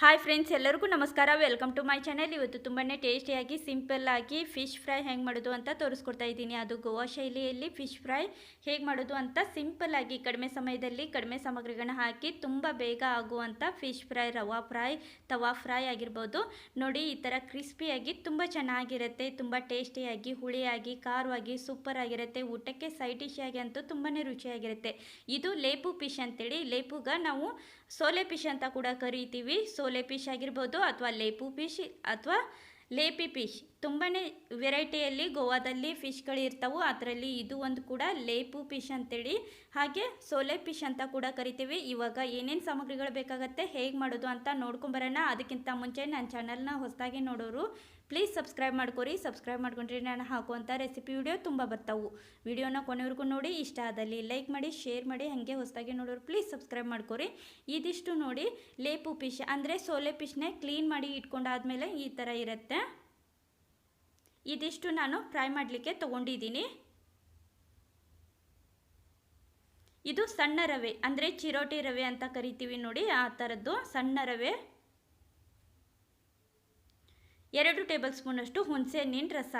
Hi friends ಎಲ್ಲರಿಗೂ ನಮಸ್ಕಾರ. Welcome to my channel ಇವತ್ತು ತುಂಬಾ ಟೇಸ್ಟಿಯಾಗಿ ಸಿಂಪಲ್ ಆಗಿ ಫಿಶ್ ಫ್ರೈ ಹೆಂಗೆ ಮಾಡೋದು ಅಂತ ತೋರಿಸ್ಕೊಡ್ತಾ ಇದ್ದೀನಿ. ಅದು ಗೋವಾ ಶೈಲಿಯಲ್ಲಿ ಫಿಶ್ ಫ್ರೈ ಹೇಗೆ ಮಾಡೋದು ಅಂತ ಸಿಂಪಲ್ ಆಗಿ ಕಡಿಮೆ ಸಮಯದಲ್ಲಿ ಕಡಿಮೆ ಸಾಮಗ್ರಿಗಳನ್ನ ಹಾಕಿ ತುಂಬ ಬೇಗ ಆಗುವಂಥ fish fry rava fry tawa fry ಆಗಿರ್ಬೋದು. ನೋಡಿ, ಈ ಥರ ಕ್ರಿಸ್ಪಿಯಾಗಿ ತುಂಬ ಚೆನ್ನಾಗಿರುತ್ತೆ, ತುಂಬ ಟೇಸ್ಟಿಯಾಗಿ ಹುಳಿಯಾಗಿ, ಖಾರವಾಗಿ ಸೂಪರ್ ಆಗಿರುತ್ತೆ. ಊಟಕ್ಕೆ ಸೈಡ್ ಡಿಶ್ ಆಗಿ ಅಂತೂ ತುಂಬಾ ರುಚಿಯಾಗಿರುತ್ತೆ. ಇದು ಲೇಪು ಫಿಶ್ ಅಂತೇಳಿ. ಲೇಪುಗ ನಾವು ಸೋಲೆ ಫಿಶ್ ಅಂತ ಕೂಡ ಕರಿತೀವಿ. ಸೋಲೆ ಫಿಶ್ ಆಗಿರ್ಬೋದು ಅಥವಾ ಲೇಪು ಫಿಶ್ ಅಥವಾ ಲೇಪಿ ಫಿಶ್ ತುಂಬಾ ವೆರೈಟಿಯಲ್ಲಿ ಗೋವಾದಲ್ಲಿ ಫಿಶ್ಗಳು ಇರ್ತವೆ. ಅದರಲ್ಲಿ ಇದು ಒಂದು ಕೂಡ ಲೇಪು ಫಿಶ್ ಅಂತೇಳಿ. ಹಾಗೆ ಸೋಲೆ ಫಿಶ್ ಅಂತ ಕೂಡ ಕರಿತೀವಿ. ಇವಾಗ ಏನೇನು ಸಾಮಗ್ರಿಗಳು ಬೇಕಾಗತ್ತೆ, ಹೇಗೆ ಮಾಡೋದು ಅಂತ ನೋಡ್ಕೊಂಬರೋಣ ಅದಕ್ಕಿಂತ ಮುಂಚೆ ನನ್ನ ಚಾನಲ್ನ ಹೊಸದಾಗಿ ನೋಡೋರು, ಪ್ಲೀಸ್ ಸಬ್ಸ್ಕ್ರೈಬ್ ಮಾಡ್ಕೊರಿ. ಸಬ್ಸ್ಕ್ರೈಬ್ ಮಾಡ್ಕೊಂಡ್ರೆ ನಾನು ಹಾಕುವಂಥ ರೆಸಿಪಿ ವಿಡಿಯೋ ತುಂಬ ಬರ್ತಾವು. ವಿಡಿಯೋನ ಕೊನೆವರೆಗೂ ನೋಡಿ. ಇಷ್ಟ ಆದಲ್ಲಿ ಲೈಕ್ ಮಾಡಿ, ಶೇರ್ ಮಾಡಿ, ಹಾಗೆ ಹೊಸದಾಗಿ ನೋಡೋರು ಪ್ಲೀಸ್ ಸಬ್ಸ್ಕ್ರೈಬ್ ಮಾಡ್ಕೊರಿ. ಇದಿಷ್ಟು ನೋಡಿ. ಲೇಪು ಫಿಶ್ ಅಂದರೆ ಸೋಲೆ ಪಿಶ್ನೇ ಕ್ಲೀನ್ ಮಾಡಿ ಇಟ್ಕೊಂಡಾದ್ಮೇಲೆ ಈ ಥರ ಇರುತ್ತೆ. ಇದಿಷ್ಟು ನಾನು ಫ್ರೈ ಮಾಡಲಿಕ್ಕೆ ತೊಗೊಂಡಿದ್ದೀನಿ. ಇದು ಸಣ್ಣ ರವೆ, ಅಂದರೆ ಚಿರೋಟಿ ರವೆ ಅಂತ ಕರಿತೀವಿ ನೋಡಿ, ಆ ಥರದ್ದು ಸಣ್ಣ ರವೆ. ಎರಡು ಟೇಬಲ್ ಸ್ಪೂನಷ್ಟು ಹುಣಸೆ ಹಣ್ಣಿನ ರಸ.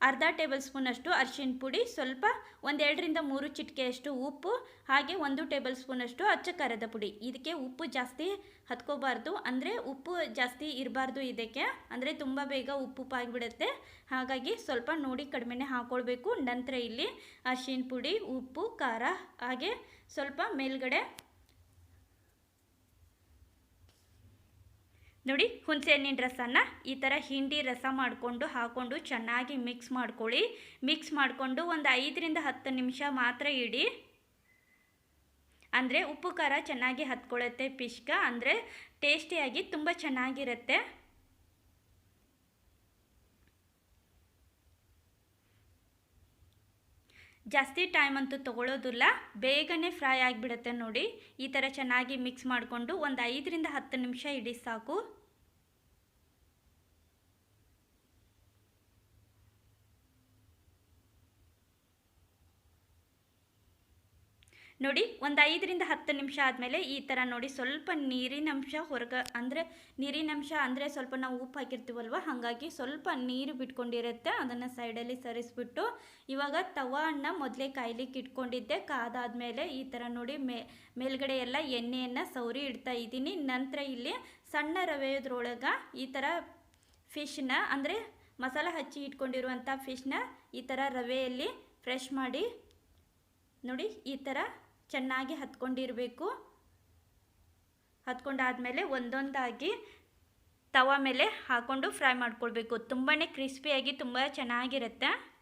ಅರ್ಧ ಟೇಬಲ್ ಸ್ಪೂನಷ್ಟು ಅರಿಶಿನ ಪುಡಿ, ಸ್ವಲ್ಪ ಒಂದೆರಡರಿಂದ ಮೂರು ಚಿಟಿಕೆಯಷ್ಟು ಉಪ್ಪು, ಹಾಗೆ ಒಂದು ಟೇಬಲ್ ಸ್ಪೂನಷ್ಟು ಅಚ್ಚ ಖಾರದ ಪುಡಿ. ಇದಕ್ಕೆ ಉಪ್ಪು ಜಾಸ್ತಿ ಹತ್ಕೋಬಾರ್ದು. ಅಂದರೆ ಉಪ್ಪು ಜಾಸ್ತಿ ಇರಬಾರ್ದು ಇದಕ್ಕೆ. ಅಂದರೆ ತುಂಬ ಬೇಗ ಉಪ್ಪು ಆಗಿಬಿಡುತ್ತೆ. ಹಾಗಾಗಿ ಸ್ವಲ್ಪ ನೋಡಿ ಕಡಿಮೆನೇ ಹಾಕ್ಕೊಳ್ಬೇಕು ನಂತರ ಇಲ್ಲಿ ಅರಿಶಿನ ಪುಡಿ, ಉಪ್ಪು, ಖಾರ, ಹಾಗೆ ಸ್ವಲ್ಪ ಮೇಲ್ಗಡೆ ನೋಡಿ, ಹುಣಸೆ ಹಣ್ಣಿನ ರಸನ ಈ ಥರ ಹಿಂಡಿ ರಸ ಮಾಡಿಕೊಂಡು ಹಾಕ್ಕೊಂಡು ಚೆನ್ನಾಗಿ ಮಿಕ್ಸ್ ಮಾಡ್ಕೊಳ್ಳಿ. ಮಿಕ್ಸ್ ಮಾಡಿಕೊಂಡು ಒಂದು ಐದರಿಂದ ಹತ್ತು ನಿಮಿಷ ಮಾತ್ರ ಇಡಿ. ಅಂದರೆ ಉಪ್ಪು, ಖಾರ ಚೆನ್ನಾಗಿ ಹತ್ಕೊಳ್ಳುತ್ತೆ ಪಿಷ್ಕ ಅಂದರೆ ಟೇಸ್ಟಿಯಾಗಿ ತುಂಬ ಚೆನ್ನಾಗಿರುತ್ತೆ. ಜಾಸ್ತಿ ಟೈಮ್ ಅಂತೂ ತೊಗೊಳ್ಳೋದಿಲ್ಲ ಬೇಗನೆ ಫ್ರೈ ಆಗಿಬಿಡುತ್ತೆ ನೋಡಿ. ಈ ಥರ ಚೆನ್ನಾಗಿ ಮಿಕ್ಸ್ ಮಾಡಿಕೊಂಡು ಒಂದು ಐದರಿಂದ ಹತ್ತು ನಿಮಿಷ ಇಡಿ ಸಾಕು. ನೋಡಿ, ಒಂದು ಐದರಿಂದ ಹತ್ತು ನಿಮಿಷ ಆದಮೇಲೆ ಈ ಥರ ನೋಡಿ, ಸ್ವಲ್ಪ ನೀರಿನ ಅಂಶ ಹೊರಗೆ ಅಂದರೆ ನೀರಿನ ಅಂಶ ಅಂದರೆ ಸ್ವಲ್ಪ ನಾವು ಉಪ್ಪು ಹಾಕಿರ್ತೀವಲ್ವ, ಹಾಗಾಗಿ ಸ್ವಲ್ಪ ನೀರು ಬಿಟ್ಕೊಂಡಿರುತ್ತೆ, ಅದನ್ನು ಸೈಡಲ್ಲಿ ಸರಿಸ್ಬಿಟ್ಟು ಇವಾಗ ತವಾನ ಮೊದಲೇ ಕಾಯ್ಲಿಕ್ಕೆ ಇಟ್ಕೊಂಡಿದ್ದೆ, ಕಾದಾದ್ಮೇಲೆ ಈ ಥರ ನೋಡಿ ಮೇ, ಮೇಲ್ಗಡೆ ಎಲ್ಲ ಎಣ್ಣೆಯನ್ನು ಸೌರಿ ಇಡ್ತಾ ಇದ್ದೀನಿ. ನಂತರ ಇಲ್ಲಿ ಸಣ್ಣ ರವೆಯದ್ರೊಳಗೆ ಈ ಥರ ಫಿಶ್ನ ಅಂದರೆ ಮಸಾಲ ಹಚ್ಚಿ ಇಟ್ಕೊಂಡಿರುವಂಥ ಫಿಶ್ನ ಈ ಥರ ರವೆಯಲ್ಲಿ ಫ್ರೆಶ್ ಮಾಡಿ ನೋಡಿ, ಈ ಥರ ಚೆನ್ನಾಗಿ ಹತ್ಕೊಂಡಿರಬೇಕು. ಹತ್ಕೊಂಡಾದಮೇಲೆ ಒಂದೊಂದಾಗಿ ತವ ಮೇಲೆ ಹಾಕ್ಕೊಂಡು ಫ್ರೈ ಮಾಡ್ಕೊಳ್ಬೇಕು. ತುಂಬಾ ಕ್ರಿಸ್ಪಿಯಾಗಿ ತುಂಬ ಚೆನ್ನಾಗಿರುತ್ತೆ.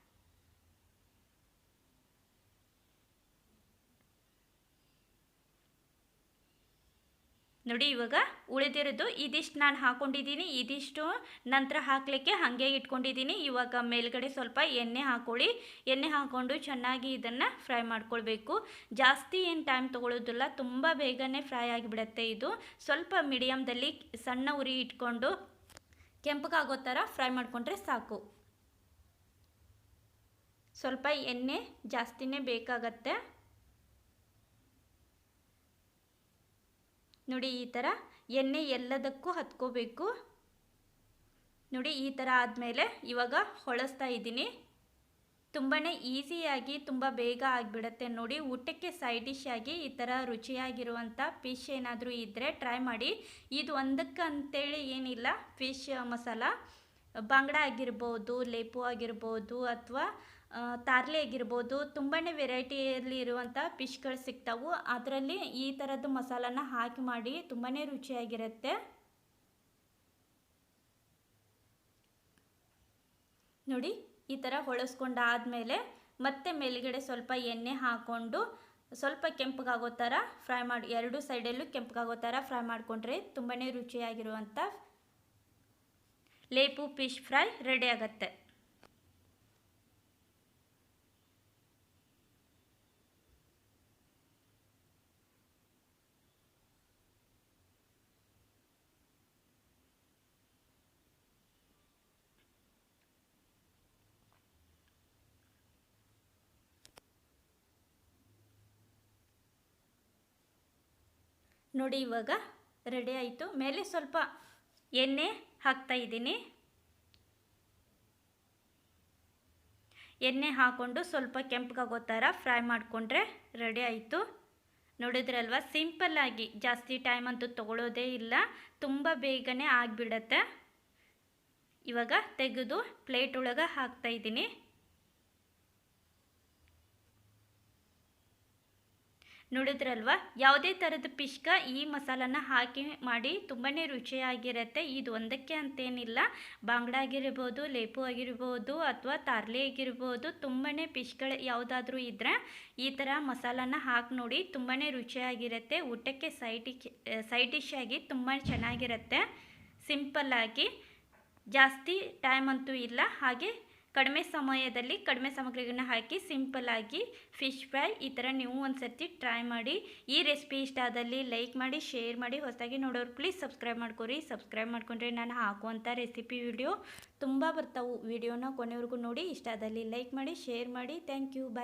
ನೋಡಿ, ಇವಾಗ ಉಳಿದಿರೋದು ಇದಿಷ್ಟು ನಾನು ಹಾಕ್ಕೊಂಡಿದ್ದೀನಿ ಇದಿಷ್ಟು ನಂತರ ಹಾಕಲಿಕ್ಕೆ ಹಾಗೆ ಇಟ್ಕೊಂಡಿದ್ದೀನಿ. ಇವಾಗ ಮೇಲ್ಗಡೆ ಸ್ವಲ್ಪ ಎಣ್ಣೆ ಹಾಕೊಳ್ಳಿ. ಎಣ್ಣೆ ಹಾಕ್ಕೊಂಡು ಚೆನ್ನಾಗಿ ಇದನ್ನು ಫ್ರೈ ಮಾಡ್ಕೊಳ್ಬೇಕು. ಜಾಸ್ತಿ ಏನು ಟೈಮ್ ತೊಗೊಳ್ಳೋದಿಲ್ಲ ತುಂಬ ಬೇಗನೆ ಫ್ರೈ ಆಗಿಬಿಡುತ್ತೆ ಇದು. ಸ್ವಲ್ಪ ಮೀಡಿಯಮ್ದಲ್ಲಿ ಸಣ್ಣ ಉರಿ ಇಟ್ಕೊಂಡು ಕೆಂಪಗಾಗೋ ಥರ ಫ್ರೈ ಮಾಡಿಕೊಂಡ್ರೆ ಸಾಕು. ಸ್ವಲ್ಪ ಎಣ್ಣೆ ಜಾಸ್ತಿನೇ ಬೇಕಾಗತ್ತೆ. ನೋಡಿ, ಈ ಥರ ಎಣ್ಣೆ ಎಲ್ಲದಕ್ಕೂ ಹತ್ಕೋಬೇಕು. ನೋಡಿ, ಈ ಥರ ಆದಮೇಲೆ ಇವಾಗ ಹೊಳಸ್ತಾ ಇದ್ದೀನಿ. ತುಂಬಾ ಈಸಿಯಾಗಿ, ತುಂಬ ಬೇಗ ಆಗಿಬಿಡತ್ತೆ ನೋಡಿ. ಊಟಕ್ಕೆ ಸೈಡ್ ಡಿಶ್ ಆಗಿ ಈ ಥರ ರುಚಿಯಾಗಿರುವಂಥ ಫಿಶ್ ಏನಾದರೂ ಇದ್ದರೆ ಟ್ರೈ ಮಾಡಿ. ಇದು ಒಂದಕ್ಕೆ ಅಂತೇಳಿ ಏನಿಲ್ಲ, ಫಿಶ್ ಮಸಾಲ. ಬಾಂಗಡ ಆಗಿರ್ಬೋದು, ಲೇಪು ಆಗಿರ್ಬೋದು, ಅಥವಾ ತಾರ್ಲೆ ಆಗಿರ್ಬೋದು ತುಂಬಾ ವೆರೈಟಿಯಲ್ಲಿ ಇರುವಂಥ ಫಿಶ್ಗಳು ಸಿಗ್ತಾವು. ಅದರಲ್ಲಿ ಈ ಥರದ್ದು ಮಸಾಲನ ಹಾಕಿ ಮಾಡಿ ತುಂಬಾ ರುಚಿಯಾಗಿರುತ್ತೆ. ನೋಡಿ, ಈ ಥರ ಹೊಳಸ್ಕೊಂಡಾದಮೇಲೆ ಮತ್ತೆ ಮೇಲುಗಡೆ ಸ್ವಲ್ಪ ಎಣ್ಣೆ ಹಾಕ್ಕೊಂಡು ಸ್ವಲ್ಪ ಕೆಂಪಗಾಗೋ ಥರ ಫ್ರೈ ಮಾಡಿ, ಎರಡು ಸೈಡಲ್ಲೂ ಕೆಂಪಗಾಗೋ ಥರ ಫ್ರೈ ಮಾಡಿಕೊಂಡ್ರೆ ತುಂಬಾ ರುಚಿಯಾಗಿರುವಂಥ ಲೇಪು ಫಿಶ್ ಫ್ರೈ ರೆಡಿ ಆಗುತ್ತೆ. ನೋಡಿ ಇವಾಗ ರೆಡಿ ಆಯಿತು. ಮೇಲೆ ಸ್ವಲ್ಪ ಎಣ್ಣೆ ಹಾಕ್ತಾ ಇದ್ದೀನಿ. ಎಣ್ಣೆ ಹಾಕ್ಕೊಂಡು ಸ್ವಲ್ಪ ಕೆಂಪಗಾಗೋ ಥರ ಫ್ರೈ ಮಾಡಿಕೊಂಡ್ರೆ ರೆಡಿ ಆಯಿತು. ನೋಡಿದ್ರಲ್ವ ಸಿಂಪಲ್ಲಾಗಿ ಜಾಸ್ತಿ ಟೈಮ್ ಅಂತೂ ತಗೊಳ್ಳೋದೇ ಇಲ್ಲ. ತುಂಬ ಬೇಗನೆ ಆಗಿಬಿಡತ್ತೆ. ಇವಾಗ ತೆಗೆದು ಪ್ಲೇಟ್ ಒಳಗೆ ಹಾಕ್ತಾ ನೋಡಿದ್ರಲ್ವ? ಯಾವುದೇ ಥರದ ಪಿಷ್ಕ ಈ ಮಸಾಲನ ಹಾಕಿ ಮಾಡಿ ತುಂಬಾ ರುಚಿಯಾಗಿರುತ್ತೆ. ಇದು ಒಂದಕ್ಕೆ ಅಂತೇನಿಲ್ಲ. ಬಾಂಗ್ಡ ಆಗಿರ್ಬೋದು, ಲೇಪು ಆಗಿರ್ಬೋದು ಅಥವಾ ತಾರ್ಲೆ ಆಗಿರ್ಬೋದು ತುಂಬಾ ಪಿಶ್ಗಳು ಯಾವುದಾದ್ರೂ ಇದ್ದರೆ ಈ ಥರ ಮಸಾಲನ ಹಾಕಿ ನೋಡಿ ತುಂಬಾ ರುಚಿಯಾಗಿರುತ್ತೆ. ಊಟಕ್ಕೆ ಸೈಡ್ ಸೈಡ್ ಡಿಶ್ ಆಗಿ ತುಂಬ ಚೆನ್ನಾಗಿರುತ್ತೆ. ಸಿಂಪಲ್ಲಾಗಿ ಜಾಸ್ತಿ ಟೈಮ್ ಅಂತೂ ಇಲ್ಲ. ಹಾಗೆ ಕಡಿಮೆ ಸಮಯದಲ್ಲಿ ಕಡಿಮೆ ಸಾಮಗ್ರಿಗಳನ್ನ ಹಾಕಿ ಸಿಂಪಲ್ಲಾಗಿ ಫಿಶ್ ಫ್ರೈ ಈ ಥರ ನೀವು ಒಂದು ಸರ್ತಿ ಟ್ರೈ ಮಾಡಿ. ಈ ರೆಸಿಪಿ ಇಷ್ಟ ಆದಲ್ಲಿ ಲೈಕ್ ಮಾಡಿ, ಶೇರ್ ಮಾಡಿ, ಹೊಸದಾಗಿ ನೋಡೋರು ಪ್ಲೀಸ್ ಸಬ್ಸ್ಕ್ರೈಬ್ ಮಾಡ್ಕೊರಿ. ಸಬ್ಸ್ಕ್ರೈಬ್ ಮಾಡ್ಕೊಂಡ್ರೆ ನಾನು ಹಾಕುವಂಥ ರೆಸಿಪಿ ವಿಡಿಯೋ ತುಂಬ ಬರ್ತಾವೆ. ವಿಡಿಯೋನ ಕೊನೆವರೆಗೂ ನೋಡಿ. ಇಷ್ಟ ಆದಲ್ಲಿ ಲೈಕ್ ಮಾಡಿ, ಶೇರ್ ಮಾಡಿ. Thank you. ಬಾಯ್